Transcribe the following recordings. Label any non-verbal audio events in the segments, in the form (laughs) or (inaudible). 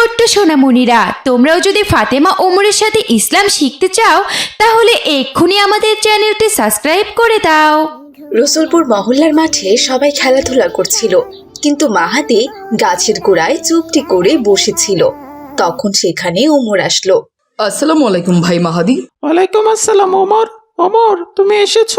ছোট্ট সোনামণিরা তোমরাও যদি ফাতেমা ওমরের সাথে ইসলাম শিখতে চাও তাহলে এক্ষুনি আমাদের চ্যানেলটি সাবস্ক্রাইব করে দাও। রসুলপুর মহল্লার মাঠে সবাই খেলাধুলা করছিল কিন্তু মাহাদি গাছের গোড়ায় চুপটি করে বসেছিল। তখন সেখানে ওমর আসলো। আসসালামু আলাইকুম ভাই মাহাদি। ওয়ালাইকুম আসসালাম ওমর। ওমর তুমি এসেছ?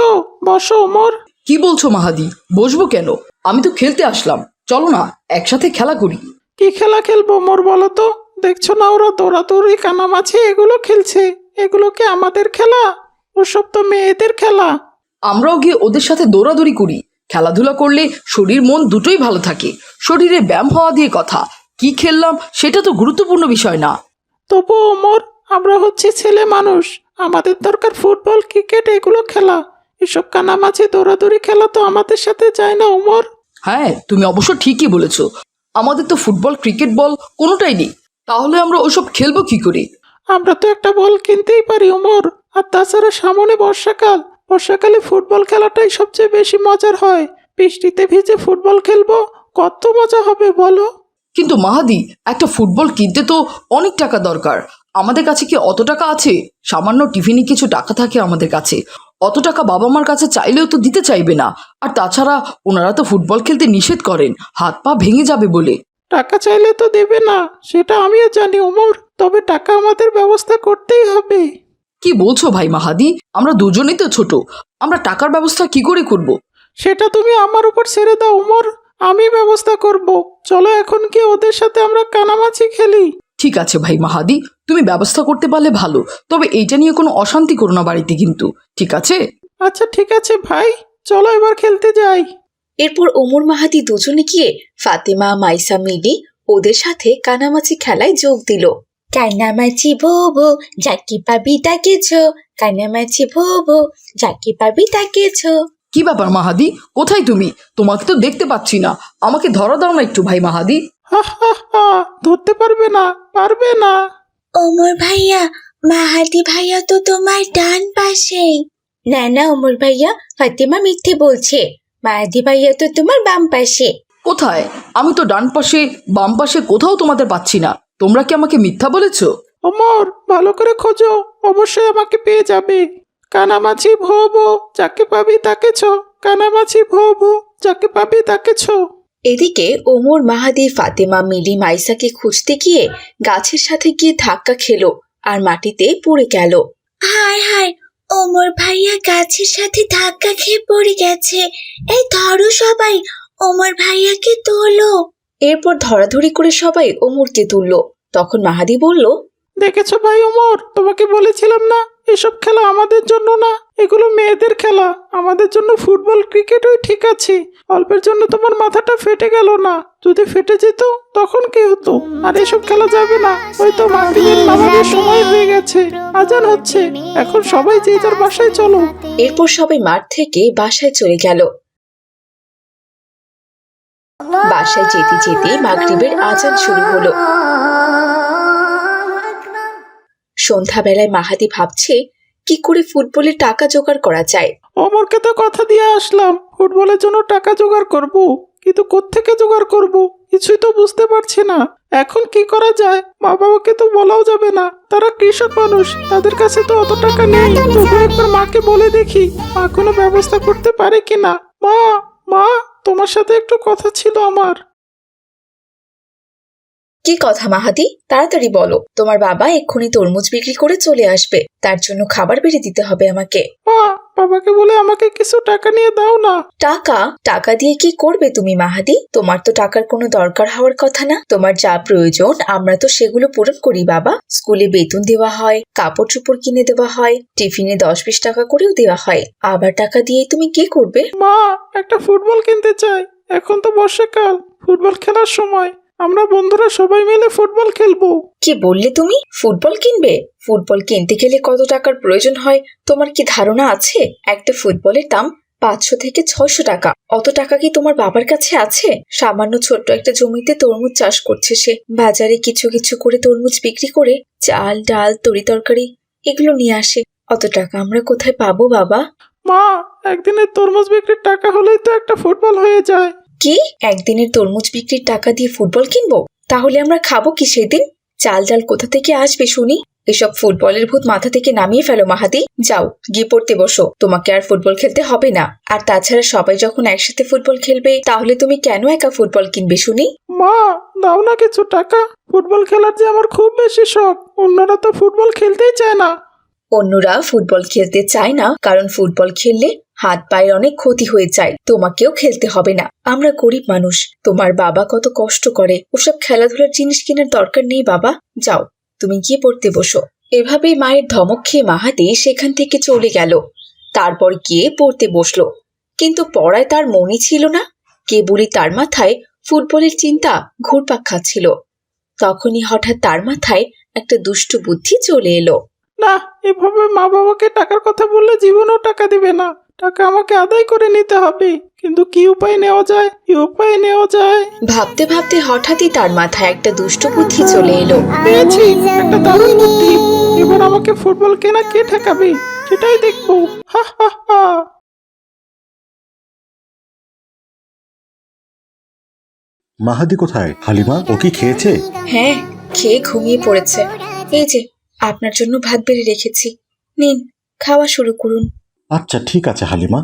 বসো ওমর। কি বলছো মাহাদি? বসবো কেন? আমি তো খেলতে আসলাম। চলো না একসাথে খেলা করি। কি খেলা খেলব মোর বলো তো? দেখছ না ওরা দৌড়াদৌড়ি কানামাছি এগুলো খেলছে। এগুলো কি আমাদের খেলা? ওসব তো মেয়েদের খেলা। আমরাও গিয়ে ওদের সাথে দৌড়াদৌড়ি করি। খেলাধুলা করলে শরীর মন দুটোই ভালো থাকে। শরীরে ব্যায়াম হওয়া দিয়ে কথা। কি খেললাম সেটা তো গুরুত্বপূর্ণ বিষয় না। তবু ওমর আমরা হচ্ছে ছেলে মানুষ। আমাদের দরকার ফুটবল ক্রিকেট এগুলো খেলা। এসব কানামাছি দৌড়াদৌড়ি খেলা তো আমাদের সাথে যায় না ওমর হ্যাঁ তুমি অবশ্য ঠিকই বলেছ। আমাদের তো ফুটবল ক্রিকেট বল কোনোটাই নেই। তাহলে আমরা ওসব খেলব কি করে? আমরা তো একটা বল কিনতেই পারি ওমর। আর তাছাড়া সামনে বর্ষাকাল। বর্ষাকালে ফুটবল খেলাটাই সবচেয়ে বেশি মজার হয়। বৃষ্টিতে ভিজে ফুটবল খেলব কত মজা হবে বলো? কিন্তু মাহাদি একটা ফুটবল কিনতে তো অনেক টাকা দরকার। আমাদের কাছে কি অত টাকা আছে? সামান্য টিফিনে কিছু টাকা থাকে আমাদের কাছে। অত টাকা বাবা মার কাছে চাইলেও তো দিতে চাইবে না। আর তাছাড়া ওনারা তো ফুটবল খেলতে নিষেধ করেন হাত পা ভেঙে যাবে বলে। টাকা চাইলে তো দেবে না সেটা আমিও জানি ওমর তবে টাকা আমাদের ব্যবস্থা করতেই হবে। কি বলছো ভাই মাহাদি? আমরা দুজনেই তো ছোট আমরা টাকার ব্যবস্থা কি করে করব। সেটা তুমি আমার উপর ছেড়ে দাও ওমর আমি ব্যবস্থা করব। চলো এখন কি ওদের সাথে আমরা কানামাছি খেলি। ঠিক আছে ভাই মাহাদি তুমি ব্যবস্থা করতে পারলে ভালো তবে এইটা নিয়ে কোনো অশান্তি করো না বাড়িতে কিন্তু ঠিক আছে? আচ্ছা ঠিক আছে ভাই চলো এবার খেলতে যাই। এরপর ওমর মাহাদি দুজনে গিয়ে ফাতেমা মাইসা মিলি ওদের সাথে কানামাছি খেলায় যোগ দিল। কানামাছি ভোবো যাকে পাবি তাকেছ কানামাছি ভোবো যাকে পাবি তাকেছ কি ব্যাপার মাহাদি কোথায় তুমি? তোমাকে তো দেখতে পাচ্ছি না। আমাকে ধরা দাও না একটু ভাই মাহাদি। (laughs) ধরতে পারবে না পারবে না। ওমর ভাইয়া মাহাদি ভাইয়া তো তোমার ডান পাশে। না না ওমর ভাইয়া ফাতেমা মিথ্যে বলছে। মাহাদি ভাইয়া তো তোমার বাম পাশে। কোথায়? আমি তো ডান পাশে বাম পাশে কোথাও তোমাদের পাচ্ছি না। তোমরা কি আমাকে মিথ্যা বলেছ? ওমর ভালো করে খোঁজো অবশ্যই আমাকে পেয়ে যাবে। কানামাছি ভোবো যাকে পাবি তাকেছ কানামাছি ভোবো যাকে পাবি তাকেছ এদিকে ওমর মাহাদি ফাতেমা মিলি মাইসাকে খুঁজতে গিয়ে গাছের সাথে গিয়ে ধাক্কা খেলো আর মাটিতে পড়ে গেল। হায় হায় ওমর ভাইয়া গাছের সাথে ধাক্কা খেয়ে পড়ে গেছে। এই ধরো সবাই ওমর ভাইয়াকে তোলো। এরপর ধরাধরি করে সবাই ওমরকে তুললো। তখন মাহাদি বলল দেখেছ ভাই ওমর তোমাকে বলেছিলাম না? এসব খেলা আমাদের জন্য না। এগুলো মেয়েদের খেলা। আমাদের জন্য ফুটবল, ক্রিকেটই ঠিক আছে। অল্পের জন্য তোমার মাথাটা ফেটে গেল না। যদি ফেটে যেত, তখন কি হতো? আর এসব খেলা যাবে না। ওই তো মাগরিবের সময় হয়ে গেছে। আজান হচ্ছে। এখন সবাই যে যার বাসায় চলো। এরপর সবাই মাঠ থেকে বাসায় চলে গেল। বাসায় যেতে যেতে মাগরিবের আজান শুরু হলো। সন্ধ্যাবেলায় মাহাদি ভাবছে কি করে ফুটবলে টাকা জোগাড় করা যায়? ওমরকে তো কথা দিয়ে আসলাম ফুটবলের জন্য টাকা জোগাড় করব কিন্তু কোত্থেকে জোগাড় করব? কিছুই তো বুঝতে পারছি না। এখন কি করা যায়? মা বাবাকে তো বলাও যাবে না। তারা কৃষক মানুষ তাদের কাছে তো অত টাকা নেই। তবু একবার মাকে বলে দেখি মা কোনো ব্যবস্থা করতে পারে কিনা? মা মা তোমার সাথে একটু কথা ছিল আমার। কি কথা মাহাদি? তাড়াতাড়ি বলো। তোমার বাবা এক্ষুনি তরমুজ বিক্রি করে চলে আসবে। তার জন্য খাবার বেড়ে দিতে হবে আমাকে। মা বাবাকে বলে আমাকে কিছু টাকা নিয়ে দাও না। টাকা? টাকা দিয়ে কি করবে তুমি মাহাদি? তোমার তো টাকার কোনো দরকার হওয়ার কথা না। তোমার যা প্রয়োজন আমরা তো সেগুলো পূরণ করি বাবা। স্কুলে বেতন দেওয়া হয় কাপড় চোপড় কিনে দেওয়া হয় টিফিনে দশ বিশ টাকা করেও দেওয়া হয়। আবার টাকা দিয়ে তুমি কি করবে? মা একটা ফুটবল কিনতে চাই। এখন তো বর্ষাকাল ফুটবল খেলার সময়। আমরা বন্ধুরা সবাই মিলে ফুটবল খেলব। কি বললে তুমি? ফুটবল কিনবে? ফুটবল কিনতে গেলে কত টাকার প্রয়োজন হয়? তোমার কি ধারণা আছে? একটা ফুটবলের দাম পাঁচশো থেকে ছশো টাকা। অত টাকা কি তোমার বাবার কাছে আছে? সামান্য ছোট্ট একটা জমিতে তরমুজ চাষ করছে সে। বাজারে কিছু কিছু করে তরমুজ বিক্রি করে চাল ডাল তরি তরকারি এগুলো নিয়ে আসে। অত টাকা আমরা কোথায় পাবো বাবা? মা একদিনের তরমুজ বিক্রির টাকা হলেই তো একটা ফুটবল হয়ে যায়। কি? একদিনের তরমুজ বিক্রির টাকা দিয়ে ফুটবল কিনবো? তাহলে আমরা খাব কি সেদিন? চাল ডাল কোথা থেকে আসবে শুনি? এসব ফুটবলের ভূত মাথা থেকে নামিয়ে ফেলো, মাহাদি। যাও, গিয়ে পড়তে বসো। তোমাকে আর ফুটবল খেলতে হবে না। আর তাছাড়া সবাই যখন একসাথে ফুটবল খেলবে, তাহলে তুমি কেন একা ফুটবল কিনবে শুনি? মা, দাও না কিছু টাকা। ফুটবল খেলার যে আমার খুব বেশি শখ। অন্যরা তো ফুটবল খেলতেই চায় না। অন্যরা ফুটবল খেলতে চায় না, কারণ ফুটবল খেললে হাত পায়ের অনেক ক্ষতি হয়ে যায়, তোমাকেও খেলতে হবে না। আমরা গরিব মানুষ, তোমার বাবা কত কষ্ট করে। ওসব খেলাধুলার জিনিস কেনার দরকার নেই বাবা, যাও, তুমি গিয়ে পড়তে বসো। এভাবেই মায়ের ধমক খেয়ে মাহাতি সেখান থেকে চলে গেল। তারপর গিয়ে পড়তে বসল। কিন্তু পড়ায় তার মনই ছিল না। কেবলই তার মাথায় ফুটবলের চিন্তা ঘুরপাক খাচ্ছিল। তখনই হঠাৎ তার মাথায় একটা দুষ্ট বুদ্ধি চলে এলো। না এভাবে মা বাবাকে টাকার কথা বললে জীবনেও টাকা দিবে না। টাকা আমাকে আদায় করে নিতে হবে। কিন্তু কি উপায় নেওয়া যায়? কি উপায় নেওয়া যায়? ভাবতে ভাবতে হঠাৎই তার মাথায় একটা দুষ্ট বুদ্ধি চলে এলো। পেয়েছি একটা দারুণ বুদ্ধি। এবার আমাকে ফুটবল কেনা কে ঠেকাবে? সেটাই দেখব। হা হা হা। মাহাদি কোথায়? হালিমা ও কি খেয়েছে? হ্যাঁ খেয়ে ঘুমিয়ে পড়েছে। এই যে আপনার জন্য ভাত বেড়ে রেখেছি। নিন খাওয়া শুরু করুন। আচ্ছা ঠিক আছে হালিমা।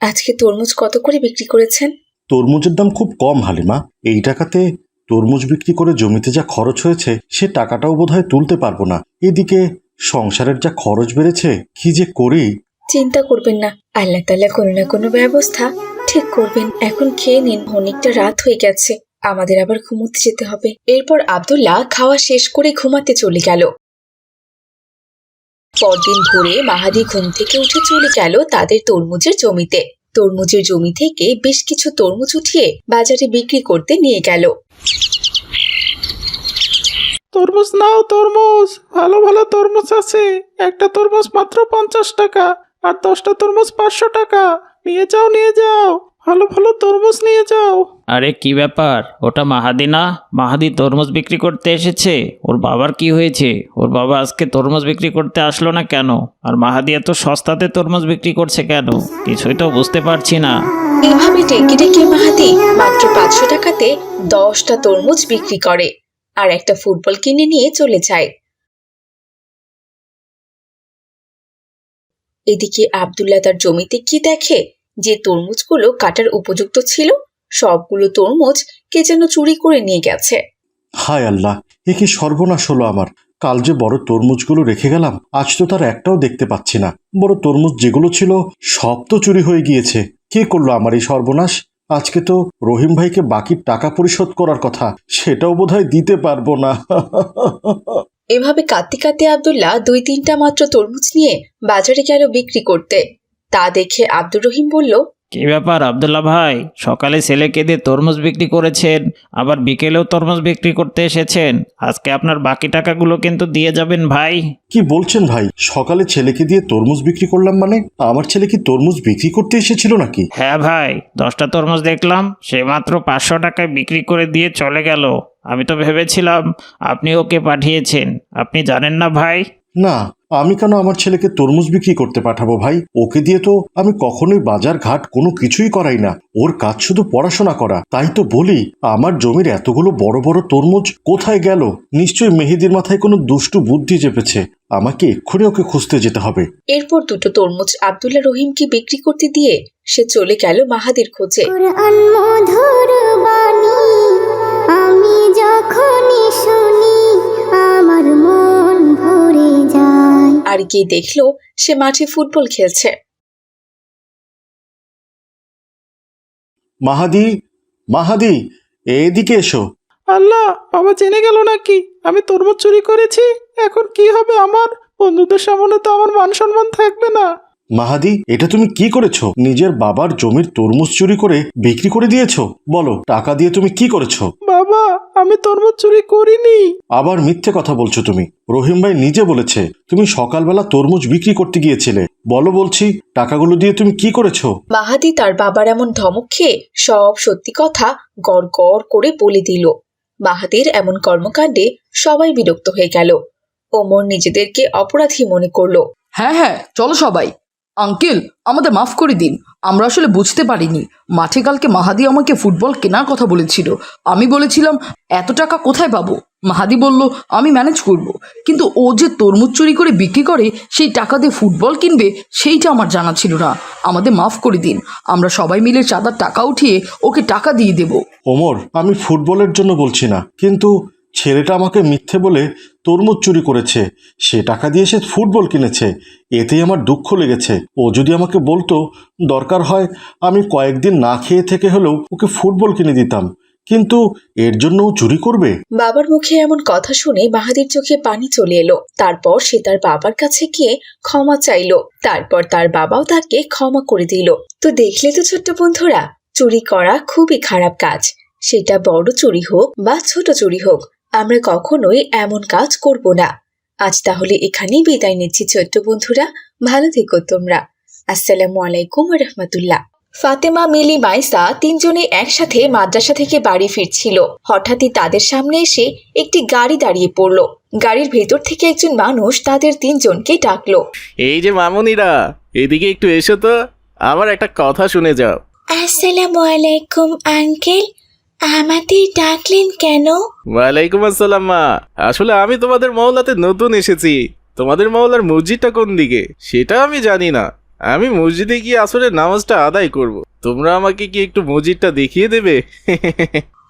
আজকে তরমুজ কত করে বিক্রি করেছেন? তরমুজের দাম খুব কম হালিমা। এই টাকাতে তরমুজ বিক্রি করে জমিতে যা খরচ হয়েছে সে টাকাটাও বোধহয় তুলতে পারব না। এদিকে সংসারের যা খরচ বেড়েছে কি যে করি? চিন্তা করবেন না। আল্লাহ তাল্লাহ কোনো না কোনো ব্যবস্থা ঠিক করবেন। এখন খেয়ে নিন অনেকটা রাত হয়ে গেছে। আমাদের আবার ঘুমোতে যেতে হবে। এরপর আব্দুল্লাহ খাওয়া শেষ করে ঘুমাতে চলে গেল। পরদিন ভোরে মাহাদি ঘুম থেকে উঠে চলে গেল তাদের তরমুজের জমিতে। তরমুজের জমি থেকে বেশ কিছু তরমুজ উঠিয়ে বাজারে বিক্রি করতে নিয়ে গেল। তরমুজ নাও, তরমুজ! ভালো ভালো তরমুজ আছে। একটা তরমুজ মাত্র পঞ্চাশ টাকা, আর দশটা তরমুজ পাঁচশো টাকা। নিয়ে যাও নিয়ে যাও। ভালো ভালো তরমুজ নিয়ে যাও। আরে কি ব্যাপার? ওটা মাহাদি না? মাহাদি তরমুজ বিক্রি করতে এসেছে। ওর বাবার কি হয়েছে? ওর বাবা আজকে তরমুজ বিক্রি করতে আসলো না কেন? আর মাহাদি এত সস্তাতে তরমুজ বিক্রি করছে কেন? কিছুই তো বুঝতে পারছি না। এভাবে ডেকে ডেকে মাহাদি মাত্র পাঁচশো টাকাতে দশটা তরমুজ বিক্রি করে আর একটা ফুটবল কিনে নিয়ে চলে যায়। এদিকে আব্দুল্লাহ তার জমিতে কি দেখে? যে তরমুজগুলো কাটার উপযুক্ত ছিল সবগুলো তরমুজ কে যেন চুরি করে নিয়ে গেছে। হায় আল্লাহ এ কি সর্বনাশ হলো আমার। কাল যে বড় তরমুজগুলো রেখে গেলাম আজ তো তার একটাও দেখতে পাচ্ছি না। বড় তরমুজ যেগুলো ছিল সব তো চুরি হয়ে গিয়েছে। কে করল আমার এই সর্বনাশ? আজকে তো রহিম ভাইকে বাকির টাকা পরিশোধ করার কথা সেটাও বোধহয় দিতে পারব না। এভাবে কাঁদতে কাঁদতে আব্দুল্লাহ দুই তিনটা মাত্র তরমুজ নিয়ে বাজারে গেল বিক্রি করতে। তা দেখে আব্দুর রহিম বলল কি ব্যাপার আবদুল্লা ভাই? সকালে ছেলেকে দিয়ে তরমুজ বিক্রি করেছেন আবার বিকেলেও তরমুজ বিক্রি করতে এসেছেন। আজকে আপনার বাকি টাকাগুলো কিন্তু দিয়ে যাবেন ভাই। কি বলছেন ভাই? সকালে ছেলেকে দিয়ে তরমুজ বিক্রি করলাম মানে? আমার ছেলে কি তরমুজ বিক্রি করতে এসেছিল নাকি? হ্যাঁ ভাই দশটা তরমুজ দেখলাম সে মাত্র পাঁচশো টাকায় বিক্রি করে দিয়ে চলে গেল। আমি তো ভেবেছিলাম আপনি ওকে পাঠিয়েছেন। আপনি জানেন না ভাই? না আমি কেন আমার ছেলেকে তরমুজ বিক্রি করতে পাঠাবো ভাই? ওকে দিয়ে তো আমি কখনোই বাজার ঘাট কোনো কিছুই করাই না। ওর কাজ শুধু পড়াশোনা করা। তাই তো বলি আমার জমির এতগুলো বড় বড় তরমুজ কোথায় গেল? নিশ্চয়ই মেহেদির মাথায় কোনো দুষ্টু বুদ্ধি চেপেছে। আমাকে এক্ষুনি ওকে খুঁজতে যেতে হবে। এরপর দুটো তরমুজ আব্দুল্লাহ রহিমকে বিক্রি করতে দিয়ে সে চলে গেল মাহাদির খোঁজে। কোরআন মধুর বাণী আমি যখনই শুনি আমার আর গিয়ে দেখল সে মাঠে ফুটবল খেলছে। মাহাদি মাহাদি এদিকে এসো। আল্লাহ বাবা জেনে গেল নাকি? আমি তরমুজ চুরি করেছি এখন কি হবে আমার? বন্ধুদের সামনে তো আমার মান সম্মান থাকবে না। মাহাদি এটা তুমি কি করেছ? নিজের বাবার জমির তরমুজ চুরি করে বিক্রি করে দিয়েছ? বলো টাকা দিয়ে তুমি কি করেছ? বাবা আমি তরমুজ চুরি করিনি। আবার মিথ্যে কথা বলছো তুমি। রহিম ভাই নিজে বলেছে তুমি সকালবেলা তরমুজ বিক্রি করতে গিয়েছিলে। বলো বলছি টাকাগুলো দিয়ে তুমি কি করেছ? মাহাদি তার বাবার এমন ধমক খেয়ে সব সত্যি কথা গড় গড় করে বলে দিল। মাহাদির এমন কর্মকাণ্ডে সবাই বিরক্ত হয়ে গেল। ওমর নিজেদেরকে অপরাধী মনে করল। হ্যাঁ হ্যাঁ চলো সবাই। আঙ্কেল, আমাদের মাফ করে দিন। আমরা আসলে বুঝতে পারিনি। মাঠে কালকে মাহাদি আমাকে ফুটবল কেনার কথা বলেছিল। আমি বলেছিলাম, এত টাকা কোথায় পাবো? মাহাদি বলল, আমি ম্যানেজ করব। কিন্তু ও যে তরমুজ চুরি করে বিক্রি করে, সেই টাকা দিয়ে ফুটবল কিনবে, সেইটা আমার জানা ছিল না। আমাদের মাফ করে দিন। আমরা সবাই মিলে চাঁদার টাকা উঠিয়ে ওকে টাকা দিয়ে দেব। ওমর, আমি ফুটবলের জন্য বলছি না। কিন্তু ছেলেটা আমাকে মিথ্যে বলে তরমুজ চুরি করেছে, সে টাকা দিয়ে সে ফুটবল কিনেছে, এতেই আমার দুঃখ লেগেছে। ও যদি আমাকে বলতো, দরকার হয় আমি কয়েকদিন না খেয়ে থেকে হলেও ওকে ফুটবল কিনে দিতাম, কিন্তু এর জন্য চুরি করবে? বাবার মুখে এমন কথা শুনে মাহাদির চোখে পানি চলে এলো। তারপর সে তার বাবার কাছে গিয়ে ক্ষমা চাইলো। তারপর তার বাবাও তাকে ক্ষমা করে দিল। তো দেখলে তো ছোট্ট বন্ধুরা, চুরি করা খুবই খারাপ কাজ। সেটা বড় চুরি হোক বা ছোট চুরি হোক আমরা কখনোই এমন কাজ করব না। আজ তাহলে এখানেই বিদায় নিচ্ছি ছোট্ট বন্ধুরা। ভালো থেকো তোমরা। আসসালামু আলাইকুম রহমতুল্লাহ। ফাতেমা মিলি মাইসা তিনজনে একসাথে মাদ্রাসা থেকে বাড়ি ফিরছিল। হঠাৎই তাদের সামনে এসে একটি গাড়ি দাঁড়িয়ে পড়ল। গাড়ির ভেতর থেকে একজন মানুষ তাদের তিনজনকে ডাকলো। এই যে মামুনিরা এদিকে একটু এসো তো। আমার একটা কথা শুনে যাও। আসসালামু আলাইকুম আঙ্কেল। আমাদের ডাকলেন কেন? ওয়ালাইকুম আসসালাম মা। আসলে আমি তোমাদের মহল্লাতে নতুন এসেছি। তোমাদের মহল্লার মসজিদটা কোন দিকে? সেটা আমি জানি না। আমি মসজিদে গিয়ে আসলে নামাজটা আদায় করব। তোমরা আমাকে কি একটু মসজিদটা দেখিয়ে দেবে?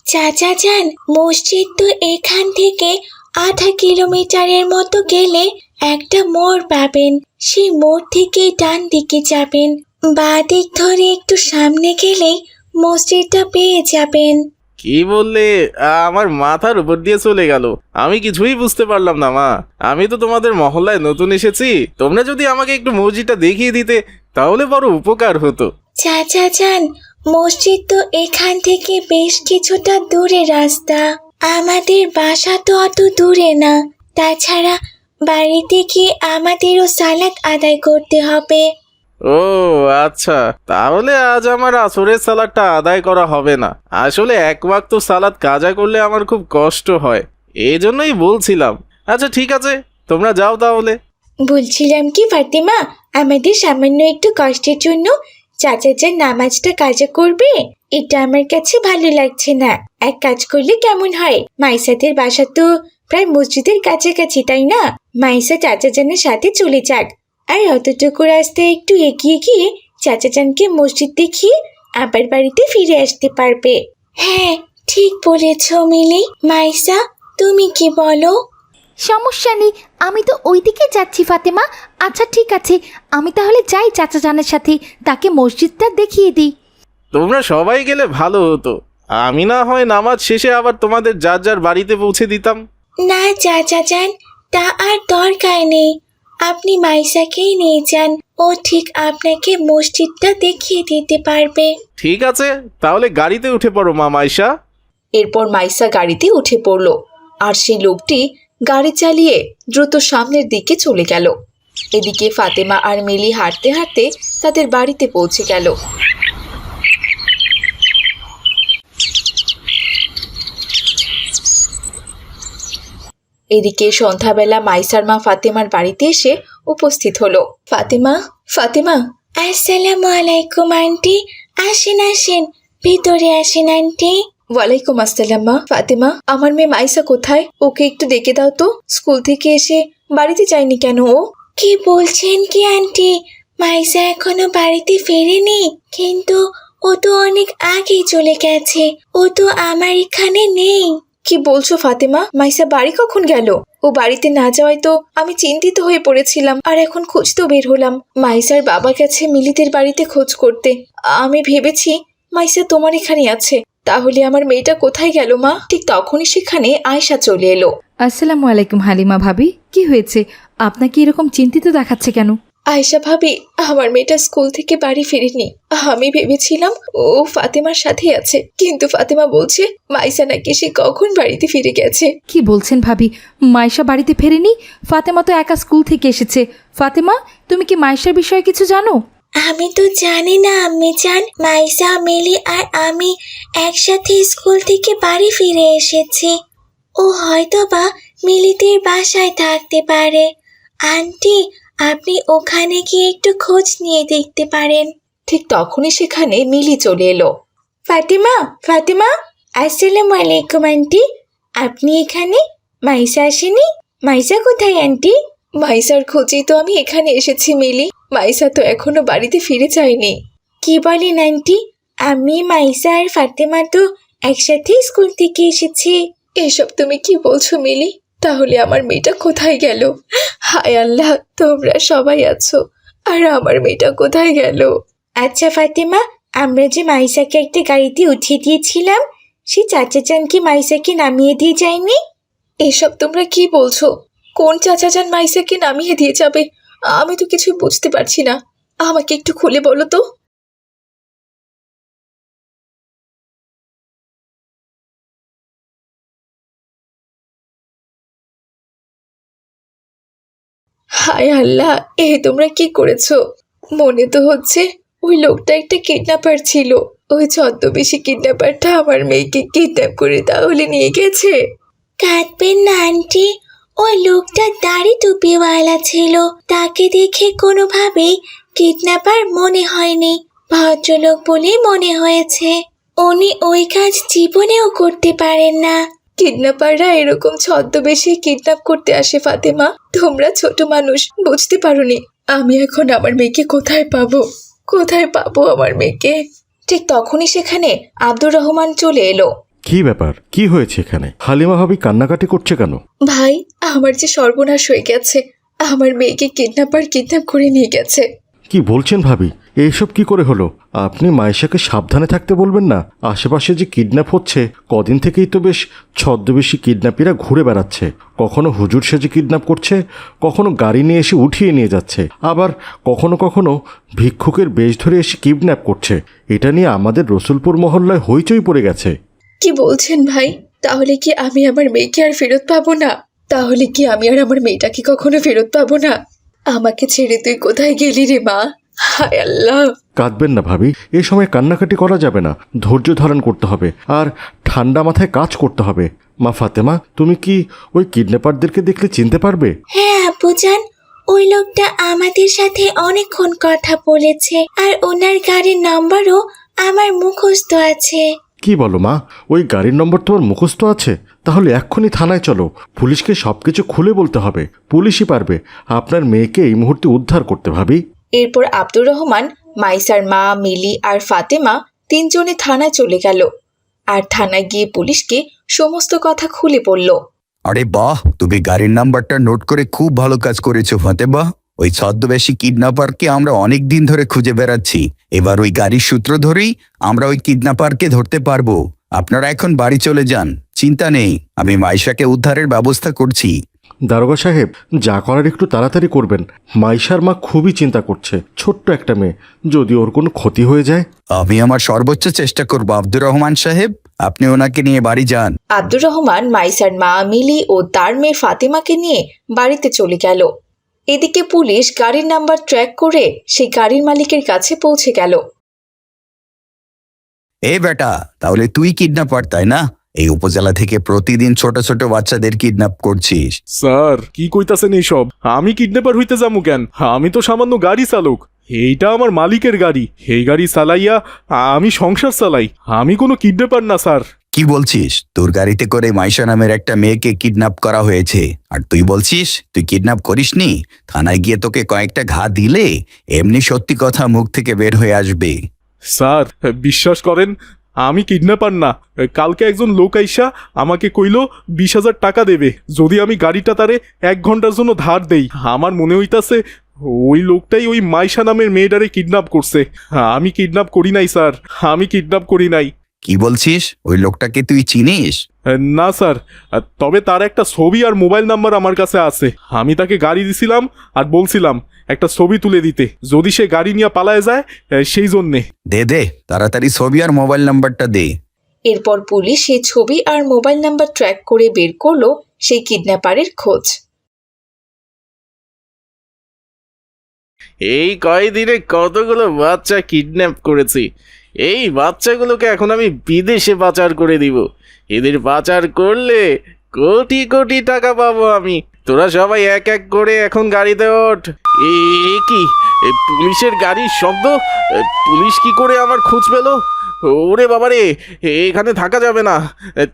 চাচা যান মসজিদ তো এখান থেকে আধা কিলোমিটারের মতো গেলে একটা মোড় পাবেন। সেই মোড় থেকে ডান দিকে যাবেন। বাঁ দিক ধরে একটু সামনে গেলেই মসজিদটা পেয়ে যাবেন। কি বললে? আমার মাথার উপর দিয়ে চলে গেল। আমি কিছুই বুঝতে পারলাম না, মা। আমি তো তোমাদের মহল্লায় নতুন এসেছি। তোমরা যদি আমাকে একটু মসজিদটা দেখিয়ে দিতে, তাহলে বড় উপকার হতো। চাচা যান, মসজিদ তো এখান থেকে বেশ কিছুটা দূরে রাস্তা। আমাদের বাসা তো অত দূরে না। তাছাড়া বাড়িতে গিয়ে আমাদেরও সালাদ আদায় করতে হবে। ও আচ্ছা। তাহলে আজ আমার আসরের সালাদটা আদায় করা হবে না। আসলে এক ওয়াক্ত সালাদ কাজা করলে আমার খুব কষ্ট হয়। এই জন্যই বলছিলাম। আচ্ছা ঠিক আছে। তোমরা যাও তাহলে। বলছিলাম কি, ফাতিমা? আমাদের সামান্য একটু কষ্টের জন্য চাচা যান নামাজটা কাজা করবে? এটা আমার কাছে ভালো লাগছে না। এক কাজ করলে কেমন হয়? মাইসাদের বাসা তো প্রায় মসজিদের কাছাকাছি, তাই না? মাইসা চাচা জানের সাথে চলে যাক। আর অতটুকু রাস্তায় একটু এগিয়ে গিয়ে চাচা জানকে মসজিদ দেখিয়ে আবার বাড়িতে ফিরে আসতে পারবে। হ্যাঁ ঠিক বলেছ মিলি। মাইসা তুমি কি বলো? সমস্যা নেই আমি তো ওই দিকে যাচ্ছি ফাতেমা। আচ্ছা ঠিক আছে। আমি তাহলে যাই চাচা জানের সাথে তাকে মসজিদটা দেখিয়ে দিই। তোমরা সবাই গেলে ভালো হতো। আমি না হয় নামাজ শেষে আবার তোমাদের যার যার বাড়িতে পৌঁছে দিতাম। না চাচা যান তা আর দরকার নেই। আপনি মাইসাকেই নিয়ে যান ও ঠিক আপনাকে মসজিদটা দেখিয়ে দিতে পারবে। ঠিক আছে তাহলে গাড়িতে উঠে পড়ো মা মাইশা। এরপর মাইসা গাড়িতে উঠে পড়ল আর সেই লোকটি গাড়ি চালিয়ে দ্রুত সামনের দিকে চলে গেল। এদিকে ফাতেমা আর মিলি হাঁটতে হাঁটতে তাদের বাড়িতে পৌঁছে গেল। এদিকে সন্ধ্যাবেলা মাইসার মা ফাতেমার বাড়িতে এসে উপস্থিত হলো। ফাতেমা ফাতেমা। আসসালামু আলাইকুম আন্টি। আসেন আসেন। ভিতরে আসেন আন্টি। ওয়ালাইকুম আসসালাম মা। ফাতেমা আমার মেয়ে মাইসা কোথায়? ওকে একটু ডেকে দাও তো। স্কুল থেকে এসে বাড়িতে যায়নি কেন ও? কি বলছেন কি আন্টি? মাইসা এখনও বাড়িতে ফেরেনি কিন্তু ও তো অনেক আগেই চলে গেছে। ও তো আমার এখানে নেই। কি বলছো ফাতেমা? মাইসা বাড়ি কখন গেল? ও বাড়িতে না যাওয়ায় তো আমি চিন্তিত হয়ে পড়েছিলাম, আর এখন খুঁজতেও বের হলাম মাইসার বাবা গেছে মিলিদের বাড়িতে খোঁজ করতে। আমি ভেবেছি, মাইসা তোমার এখানে আছে। তাহলে আমার মেয়েটা কোথায় গেল মা? ঠিক তখনই সেখানে আয়সা চলে এলো। আসসালামু আলাইকুম হালিমা ভাবি, কি হয়েছে? আপনাকে এরকম চিন্তিত দেখাচ্ছে কেন? আয়সা ভাবি আমার মেয়েটা স্কুল থেকে বাড়ি ফেরেনি। আমি ভেবেছিলাম ও ফাতেমার সাথে আছে। কিন্তু ফাতেমা বলছে মাইসা নাকি সে কখন বাড়িতে ফিরে গেছে? কি বলছেন ভাবি? মাইশা বাড়িতে ফেরেনি? ফাতেমা তো একা স্কুল থেকে এসেছে। ফাতেমা তুমি কি মাইশার বিষয়ে কিছু জানো? আমি তো জানি না আমি জান। মাইসা মিলি আর আমি একসাথে স্কুল থেকে বাড়ি ফিরে এসেছি। ও হয়তো বা মিলিদের বাসায় থাকতে পারে। আন্টি আপনি ওখানে গিয়ে একটু খোঁজ নিয়ে দেখতে পারেন। ঠিক তখনই সেখানে মিলি চলে এলো। ফাতিমা ফাতিমা আসসালামু আলাইকুম আন্টি। আপনি এখানে? মাইসা আসেনি? মাইসা কোথায় আন্টি? মাইসার খোঁজেই তো আমি এখানে এসেছি মিলি। মাইসা তো এখনও বাড়িতে ফিরে যায়নি। কি বলেন আন্টি? আমি মাইসা আর ফাতেমা তো একসাথে স্কুল থেকে এসেছি। এসব তুমি কি বলছো মিলি? তাহলে আমার মেয়েটা কোথায় গেল? হায় আল্লাহ তোমরা সবাই আছো আর আমার মেয়েটা কোথায় গেল? আচ্ছা ফাতেমা আমরা যে মাইসাকে একটা গাড়িতে উঠিয়ে দিয়েছিলাম সে চাচা চান কি মাইসাকে নামিয়ে দিয়ে যায়নি? এসব তোমরা কি বলছো? কোন চাচা চান মাইসাকে নামিয়ে দিয়ে যাবে? আমি তো কিছুই বুঝতে পারছি না। আমাকে একটু খুলে বলো তো। হায় আল্লাহ এ তোমরা কি করেছ? মনে তো হচ্ছে ওই লোকটা একটা কিডন্যাপার ছিল। ওই ছদ্মবেশী কিডন্যাপারটা আমার মেয়েকে কিডন্যাপ করে তাহলে নিয়ে গেছে। কাঁদবেন না, আন্টি। ওই লোকটা দাড়ি টুপিওয়ালা ছিল। তাকে দেখে কোনোভাবেই কিডন্যাপার মনে হয়নি। ভদ্রলোক বলেই মনে হয়েছে, উনি ওই কাজ জীবনেও করতে পারেন না। কিডন্যাপাররা এরকম ছদ্মবেশে কিডন্যাপ করতে আসে ফাতেমা। তোমরা ছোট মানুষ বুঝতে পারোনি। আমি এখন আমার মেয়েকে কোথায় পাবো? কোথায় পাবো আমার মেয়েকে? ঠিক তখনই সেখানে আব্দুর রহমান চলে এলো। কি ব্যাপার? কি হয়েছে এখানে? হালিমা ভাবি কান্নাকাটি করছে কেন? ভাই আমার যে সর্বনাশ হয়ে গেছে। আমার মেয়েকে কিডন্যাপার কিডন্যাপ করে নিয়ে গেছে। কি বলছেন ভাবি? এইসব কি করে হলো? আপনি মায়েশাকে সাবধানে থাকতে বলবেন না। আশেপাশে যে কিডন্যাপ হচ্ছে, কদিন থেকেই তো বেশ ছদ্মবেশী কিডন্যাপিরা ঘুরে বেড়াচ্ছে। কখনো হুজুর সেজে কিডন্যাপ করছে, কখনো গাড়ি নিয়ে এসে উঠিয়ে নিয়ে যাচ্ছে। আবার কখনো কখনো ভিক্ষুকের বেশ ধরে এসে কিডন্যাপ করছে। এটা নিয়ে আমাদের রসুলপুর মহল্লায় হইচই পড়ে গেছে। কি বলছেন ভাই? তাহলে কি আমি আমার মেয়েকে আর ফেরত পাবো না? তাহলে কি আমি আর আমার মেয়েটাকে কখনো ফেরত পাবো না? আমাকে ছেড়ে তুই কোথায় গেলি রে মা? হায় আল্লাহ। কাঁদবেন না ভাবি এ সময় কান্নাকাটি করা যাবে না ধৈর্য ধারণ করতে হবে আর ঠান্ডা মাথায় কাজ করতে হবে। মা ফাতেমা তুমি কি ওই কিডন্যাপারদেরকে দেখলে চিনতে পারবে? হ্যাঁ আপুজান ওই লোকটা আমাদের সাথে অনেকক্ষণ কথা বলেছে আর ওনার গাড়ির নাম্বারও আমার মুখস্থ আছে। কি বলো মা ওই গাড়ির নম্বর তোমার মুখস্থ আছে? তাহলে এক্ষুনি থানায় চলো পুলিশকে সব কিছু খুলে বলতে হবে পুলিশই পারবে। আপনার মেয়েকে এই মুহূর্তে উদ্ধার করতে ভাবি। এরপর আব্দুর রহমান, মাইসার মা, মিলি আর ফাতেমা তিনজনে থানায় চলে গেল। আর থানায় গিয়ে পুলিশকে সমস্ত কথা খুলে বলল। আরে বাহ, তুমি গাড়ির নাম্বারটা নোট করে খুব ভালো কাজ করেছ ফাতেমা। ওই ছদ্মবেশী কিডন্যাপারকে আমরা অনেক দিন ধরে খুঁজে বেড়াচ্ছি। এবার ওই গাড়ির সূত্র ধরেই আমরা ওই কিডন্যাপারকে ধরতে পারব। আপনারা এখন বাড়ি চলে যান, চিন্তা নেই, আমি মাইশাকে উদ্ধারের ব্যবস্থা করছি। দারোগা সাহেব যা করার একটু তাড়াতাড়ি করবেন। মাইশার মা খুবই চিন্তা করছে ছোট্ট একটা মেয়ে। যদি ওর কোনো ক্ষতি হয়ে যায়? আমি আমার সর্বোচ্চ চেষ্টা করব আব্দুর রহমান সাহেব। আপনি ওনাকে নিয়ে বাড়ি যান। আব্দুর রহমান মাইসার মা মিলি ও তার মেয়ে ফাতেমাকে নিয়ে বাড়িতে চলে গেল। এদিকে পুলিশ গাড়ির নাম্বার ট্র্যাক করে সেই গাড়ির মালিকের কাছে পৌঁছে গেল। এ বেটা তাহলে তুই কিডন্যাপার তাই না? এই উপজেলা থেকে প্রতিদিন ছোট ছোট বাচ্চাদের কিডন্যাপ করছিস। স্যার কি কইতাছেন এইসব? আমি কিডন্যাপার হইতে যামু কেন? আমি তো সামান্য গাড়ি চালক। এইটা আমার মালিকের গাড়ি। এই গাড়ি চালাইয়া আমি সংসার চালাই। আমি কোনো কিডন্যাপার না স্যার। কি বলছিস? তোর গাড়িতে করে মাইশা নামের একটা মেয়েকে কিডন্যাপ করা হয়েছে। আর তুই বলছিস তুই কিডন্যাপ করিসনি? থানায় গিয়ে তোকে কয়েকটা ঘা দিলে এমনি সত্যি কথা মুখ থেকে বের হয়ে আসবে। স্যার বিশ্বাস করেন আমি কিডন্যাপার না। কালকে একজন লোক আইসা আমাকে কইল, বিশ হাজার টাকা দেবে। যদি আমি গাড়িটা তারে এক ঘণ্টার জন্য ধার দেই। আমার মনে হইতাছে, ওই লোকটাই ওই মাইশা নামের মেয়েটারে কিডন্যাপ করছে। আমি কিডন্যাপ করি নাই, স্যার। আমি কিডন্যাপ করি নাই। কি বলছিস? ওই লোকটাকে তুই চিনিস? না স্যার। তবে তার একটা ছবি আর মোবাইল নাম্বার আমার কাছে আছে। আমি তাকে গাড়ি দিছিলাম আর বলছিলাম একটা ছবি তুলে দিতে। যদি সে গাড়ি নিয়ে পালায় যায় সেই জন্যে। দে দে তাড়াতাড়ি ছবি আর মোবাইল নাম্বারটা দে। এরপর পুলিশ সেই ছবি আর মোবাইল নাম্বার ট্র্যাক করে বের করল সেই কিডন্যাপারের খোঁজ। এই কয়দিনে কতগুলো বাচ্চা কিডন্যাপ করেছি? এই বাচ্চাগুলোকে এখন আমি বিদেশে পাচার করে দিব। এদের পাচার করলে কোটি কোটি টাকা পাবো আমি। তোরা সবাই এক এক করে এখন গাড়িতে ওঠ। এ কি? পুলিশের গাড়ির শব্দ? পুলিশ কি করে আমার খোঁজ পেল? ওরে বাবারে এখানে থাকা যাবে না।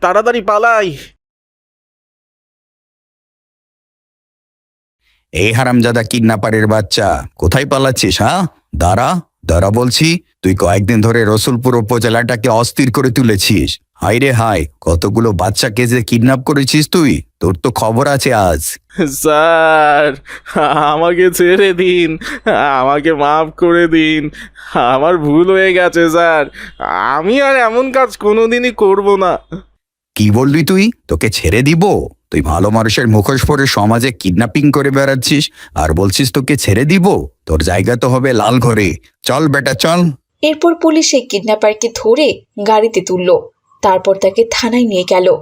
তাড়াতাড়ি পালাই। এই হারামজাদা কিডন্যাপারের বাচ্চা, কোথায় পালাচ্ছিস হ্যাঁ? দাঁড়া। দাঁড়া বলছি, তুই কয়েকদিন ধরে রসুলপুর উপজেলাটাকে অস্থির করে তুলেছিস। হাই রে হাই কতগুলো বাচ্চাকে যে কিডন্যাপ করেছিস তুই? তোর তো খবর আছে আজ। স্যার, আমাকে ছেড়ে দিন, আমাকে মাফ করে দিন। আমার ভুল হয়ে গেছে, স্যার। আমি আর এমন কাজ কোনোদিনই করব না। কি বললি তুই? তোকে ছেড়ে দিব? তুই ভালো মানুষের মুখোশ পরে সমাজে কিডন্যাপিং করে বেড়াচ্ছিস আর বলছিস তোকে ছেড়ে দিব? তোর জায়গা তো হবে লাল ঘরে চল বেটা, চল। এরপর পুলিশ এই কিডন্যাপারকে ধরে গাড়িতে তুলল। তারপর তাকে থানায় নিয়ে গেল।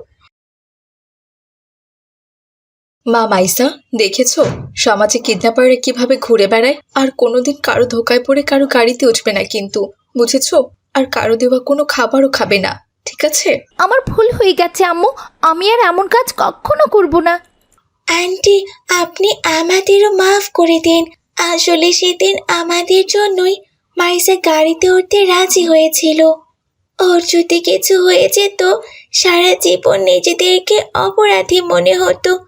মা মাইসা, দেখেছ? সমাজে কিডন্যাপাররা কীভাবে ঘুরে বেড়ায়? আর কোনোদিন কারও ধোকায় পড়ে কারও গাড়িতে উঠবে না কিন্তু, বুঝেছ? আর কারও দেওয়া কোনো খাবারও খাবে না। ঠিক আছে? আমার ভুল হয়ে গেছে আম্মু। আমি আর এমন কাজ কখনো করব না। আন্টি আপনি আমাদেরও মাফ করে দিন। আসলে সেদিন আমাদের জন্যই মাইসা গাড়িতে উঠতে রাজি হয়েছিল। ওর যদি কিছু হয়ে যেত সারা জীবন নিজেদেরকে অপরাধী মনে হতো।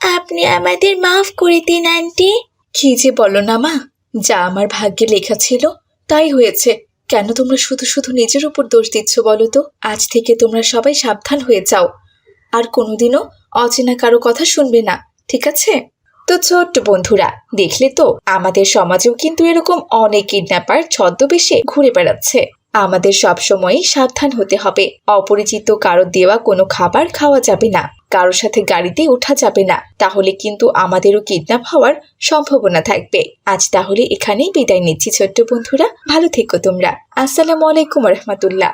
আপনি আমাদের মাফ করে দিন আন্টি। কি যে বলো না মা। যা আমার ভাগ্যে লেখা ছিল তাই হয়েছে। কেন তোমরা শুধু শুধু নিজের উপর দোষ দিচ্ছ বলো তো? আজ থেকে তোমরা সবাই সাবধান হয়ে যাও। আর কোনোদিনও অচেনা কারও কথা শুনবে না, ঠিক আছে? তো ছোট্ট বন্ধুরা, দেখলে তো, আমাদের সমাজেও কিন্তু এরকম অনেক কিডন্যাপার ছদ্মবেশে ঘুরে বেড়াচ্ছে। আমাদের সবসময়ই সাবধান হতে হবে। অপরিচিত কারও দেওয়া কোনো খাবার খাওয়া যাবে না। কারোর সাথে গাড়িতে ওঠা যাবে না। তাহলে কিন্তু আমাদেরও কিডন্যাপ হওয়ার সম্ভাবনা থাকবে। আজ তাহলে এখানেই বিদায় নিচ্ছি ছোট্ট বন্ধুরা। ভালো থেকো তোমরা। আসসালামু আলাইকুম রহমতুল্লাহ।